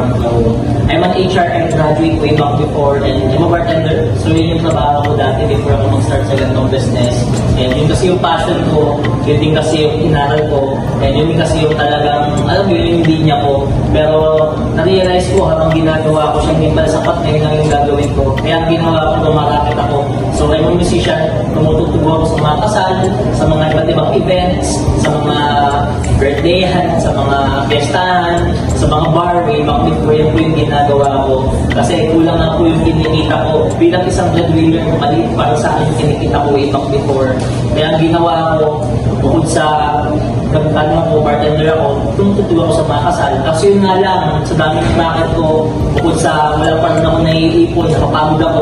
I'm an HRM graduate way back before and I'm a bartender. So yun yung trabaho ko dati before ako mag-start sa ganitong business. And yun kasi yung passion ko, yun din kasi yung inaral ko, and yun din kasi yung talagang, alam mo yun yung linya ko. Pero na-realize ko habang ginagawa ko siya, hindi pala sapat na yun lang yung gagawin ko. Kaya ang ginawa ko, lumarakit ako. So I'm a musician, tumututubo ako sa mga kasal, sa mga iba't ibang events, sa mga birthdayhan, sa mga fiestahan, sa mga bar, way back before yan po yung ginagawa ko. Kasi kulang na po yung kinikita ko. Bilang isang breadwinner, maliit para sa akin kinikita ko way back before. Kaya ang ginawa ko, bukod sa ano ko, bartender ako, tumututuwa ako sa mga kasal. Kasi yun nga lang, sa dami ng racket ko, bukod sa wala pa rin ako naiipon, nakapagod ako,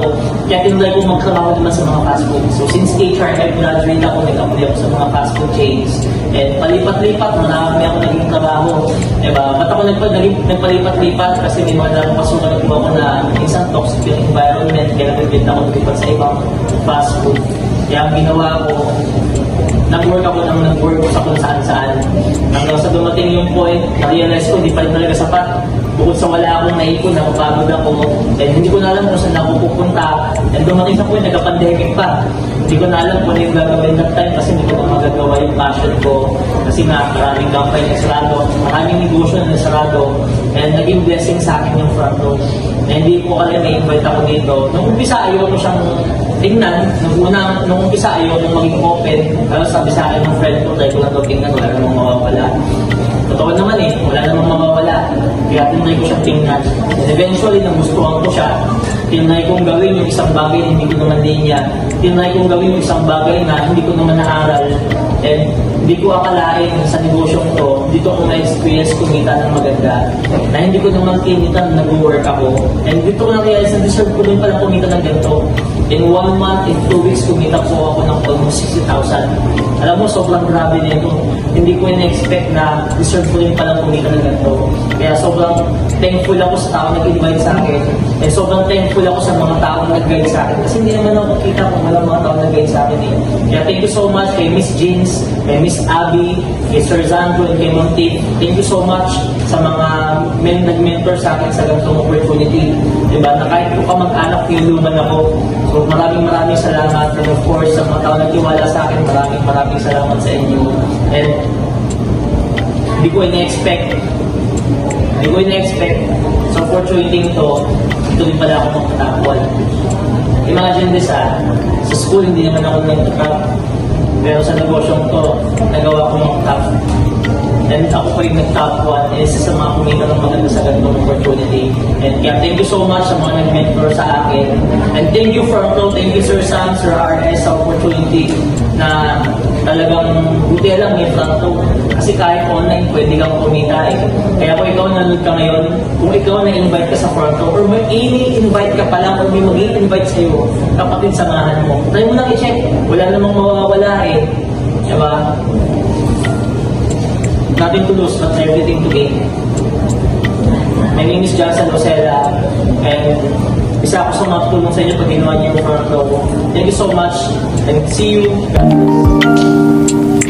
kaya tinry ko magtrabaho naman sa mga fast food. So since HRM graduate ako, nag-apply ako sa mga fast food chains. And palipat-lipat, marami ako naging trabaho. Diba? Ako nagpa- naging- nagpalipat-lipat? Kasi may mga napapasukan na ako na isang toxic yung environment, kaya nagbibenta ako lumipat sa ibang fast food. Kaya ang ginawa ko, nag-work ako ng nag-work sa kung saan-saan. Hanggang sa dumating yung point, na-realize ko, hindi pa rin talaga sapat. Bukod sa wala akong naipon, napapagod ako, and hindi ko na alam kung saan ako pupunta. And dumating sa point, nagka-pandemic pa. Hindi ko na alam kung ano yung gagawin that time kasi hindi ko na magagawa yung passion ko. Kasi nga, maraming company na sarado, maraming negosyo na sarado, and naging blessing sa akin yung front row. Na hindi ko alam, may invite ako dito. Nung umpisa, ayaw ko siyang tingnan, nung una, nung umpisa ayaw nung maging open, pero sabi sa akin ng friend ko, try ko lang ito tingnan, wala namang mawawala. Totoo naman eh, wala namang mawawala. Kaya tinry ko siyang tingnan. And eventually, nagustuhan ko siya. Tinry kong gawin yung isang bagay na hindi ko naman linya. Tinry kong gawin yung isang bagay na hindi ko naman naaral. And hindi ko akalain sa negosyong to, dito ko na-experience kumita ng maganda. Na hindi ko naman kinita na nag-work ako. And dito ko na-realize na deserve ko din pala kumita ng ganito. In one month, in two weeks, kumita po ako ng almost 60,000. Alam mo, sobrang grabe nito. Hindi ko in-expect na deserve ko din pala kumita ng ganito. Kaya sobrang thankful ako sa tao na nag-invite sa akin. And sobrang thankful ako sa mga tao na nag-guide sa akin. Kasi hindi naman ako kita kung walang mga tao na nag-guide sa akin eh. Kaya thank you so much kay Miss Jeans, kay Miss Abby, kay Sir Zanto, and kay Ma'am. Thank you so much sa mga men nag-mentor sa akin sa ganitong opportunity. Diba? Na kahit po kamag-anak tinulungan ako. So maraming maraming salamat. And of course, sa mga tao na nagtiwala sa akin, maraming maraming salamat sa inyo. And hindi ko ina-expect hindi ko ina-expect sa opportunity ito, ito din pala ako magtatapon. Imagine this ah, sa school hindi naman ako nag-top, pero sa negosyong to, nagawa ko mag-top. And ako pa yung nag-top one, and isa sa mga kumita ng maganda sa ganitong opportunity. And kaya thank you so much sa mga nag-mentor sa akin. And thank you for thank you Sir Sam, Sir RS sa opportunity na talagang buti lang may front row. Kasi kahit online, pwede kang kumita eh. Kaya kung ikaw nanood ka ngayon, kung ikaw na-invite ka sa front row, or may ini-invite ka pa lang, or may mag-invite sa'yo, kapatid samahan mo. Try mo lang i-check. Wala namang mawawala eh. Diba? Nothing to lose, but everything to gain. My name is Johnson Rosella, and isa ako sa mga tulong sa inyo pag ginawa niyo yung. Thank you so much, and see you. God bless.